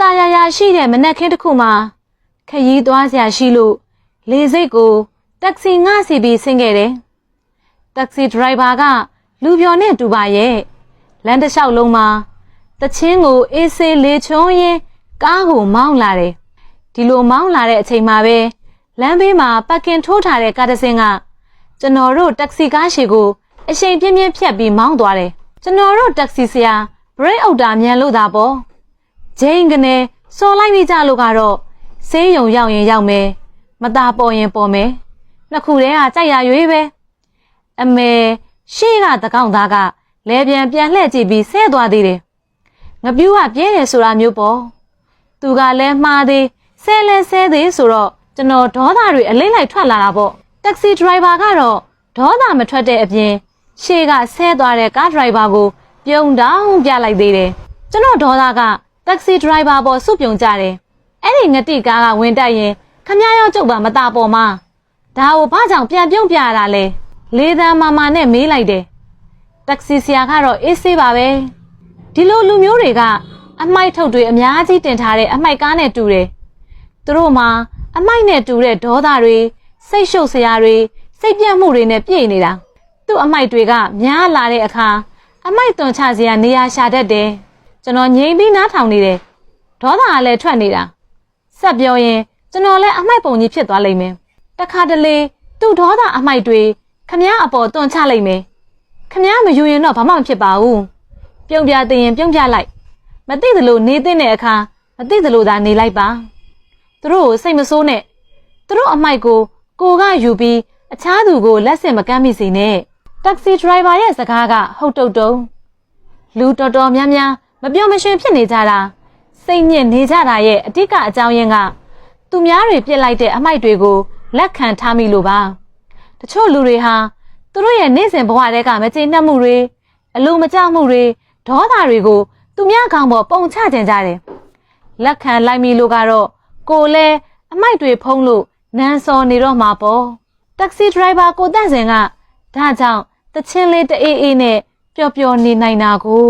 တာယာယာရှိတဲ့မနက်ခင်းတစ်ခုမှာခရီးသွားစရာရှိလို့လေစိတ်ကိုတက်ဆီငှစီပြီးဆင်းခဲ့တယ်။တက်ဆီဒရိုင်ဘာကလူပြော်နဲ့တူပါရဲ့လမ်းတစ်လျှောက်လုံးမှာတချင်းကိုအေးဆေးလေချွန်းရင်းကားကိုမောင်းလာတယ်။ဒီလိုမောင်းလာတဲ့အချိန်မှာပဲလမ်းဘေးမှာပတ်ကင်ထိုးထားတဲ့ကားတစ်စင်းကကျွန်တော်တို့တက်ဆီကားရှည်ကိုအရှိန်ပြင်းပြင်းဖြတ်ပြီးမောင်းသွားတယ်။ကျွန်တော်တို့တက်ဆီဆရာဘရိတ်အောက်တာမြန်လို့သာပေါ့။ ဂျိန်ကနေစော်လိုက်နေကြလို့ကတော့ဆေးရုံရောက်ရင်ရောက်မယ်။မตาပေါ်ရင်ပေါ်မယ်။နှစ်ခုတည်းကကြိုက်ရရွေးပဲ။အမေရှေ့ကတကောင်သားကလဲပြန်ပြန်လှည့်ကြည့်ပြီးဆဲသွားသေးတယ်။ငပြူးကပြဲတယ်ဆိုတာမျိုးပေါ့။သူကလည်းမှားသေးဆဲလဲဆဲသေးဆိုတော့ကျွန်တော်ဒေါသတွေအလိမ့်လိုက်ထွက်လာတာပေါ့။တက္ကစီဒရိုင်ဘာကတော့ဒေါသမထွက်တဲ့အပြင်ရှေ့ကဆဲသွားတဲ့ကားဒရိုင်ဘာကို ပြုံတောင်းပြလိုက်သေးတယ်။ကျွန်တော်ဒေါသက တက္ကစီဒရိုင်ဘာပေါ်စုပ်ပြုံကြတယ်။အဲ့ဒီငတိကားကဝင်တက်ရင်ခမည်းရောက်ကျုပ်ပါမตาပေါ်မှာဒါကိုဘာကြောင့်ပြန်ပြုံးပြရတာလဲ။လေးသန်းမာမာနဲ့မေးလိုက်တယ်။တက္ကစီဆရာကတော့အေးဆေးပါပဲ။ဒီလိုလူမျိုးတွေကအမိုက်ထုတ်တွေအများကြီးတင်ထားတဲ့အမိုက်ကားနဲ့တူတယ်။သူတို့မှာအမိုက်နဲ့တူတဲ့ဒေါသတွေစိတ်ရှုပ်စရာတွေစိတ်ပြတ်မှုတွေနဲ့ပြည့်နေတာ။သူ့အမိုက်တွေကများလာတဲ့အခါအမိုက်သွန်ချစရာနေရာရှာတတ်တယ်။ ကျွန်တော်ငြိမ်ပြီးနားထောင်နေတယ်။ဒေါသကလည်းထွက်နေတာ။ဆက်ပြောရင်ကျွန်တော်လည်းအမိုက်ပုံကြီးဖြစ်သွားလိမ့်မယ်။တခါတလေသူ့ဒေါသအမိုက်တွေခမားအပေါ်သွန်ချလိုက်မယ်။ခမားမယူရင်တော့ဘာမှမဖြစ်ပါဘူး။ပြုံးပြသိရင်ပြုံးပြလိုက်။မသိသလိုနေတဲ့အခါမသိသလိုသာနေလိုက်ပါ။သူတို့ကိုစိတ်မဆိုးနဲ့။သူတို့အမိုက်ကို ကိုကယူပြီးအခြားသူကိုလက်ဆင့်မကမ်းမိစေနဲ့။တက္ကစီဒရိုင်ဘာရဲ့စကားကဟုတ်တုတ်တုံလူတော်တော်များများ မပြောမရှင်ဖြစ်နေကြတာစိတ်ညစ်နေကြတာရဲ့အဓိကအကြောင်းရင်းကသူများတွေပြစ်လိုက်တဲ့အမိုက်တွေကိုလက်ခံထားမိလို့ပါတချို့လူတွေဟာသူတို့ရဲ့နေ့စဉ်ဘဝတဲကမကျေနပ်မှုတွေအလိုမကျမှုတွေဒေါသတွေကိုသူများခေါင်းပေါ်ပုံချကြင်ကြတယ်လက်ခံလိုက်မိလို့ကတော့ကိုလည်းအမိုက်တွေဖုံးလို့နန်းစော်နေတော့မှာပေါ့တက္ကစီဒရိုင်ဘာကိုတန့်စင်ကဒါကြောင့်တချင်းလေးတအေးအေးနဲ့ပျော်ပျော်နေနိုင်တာကို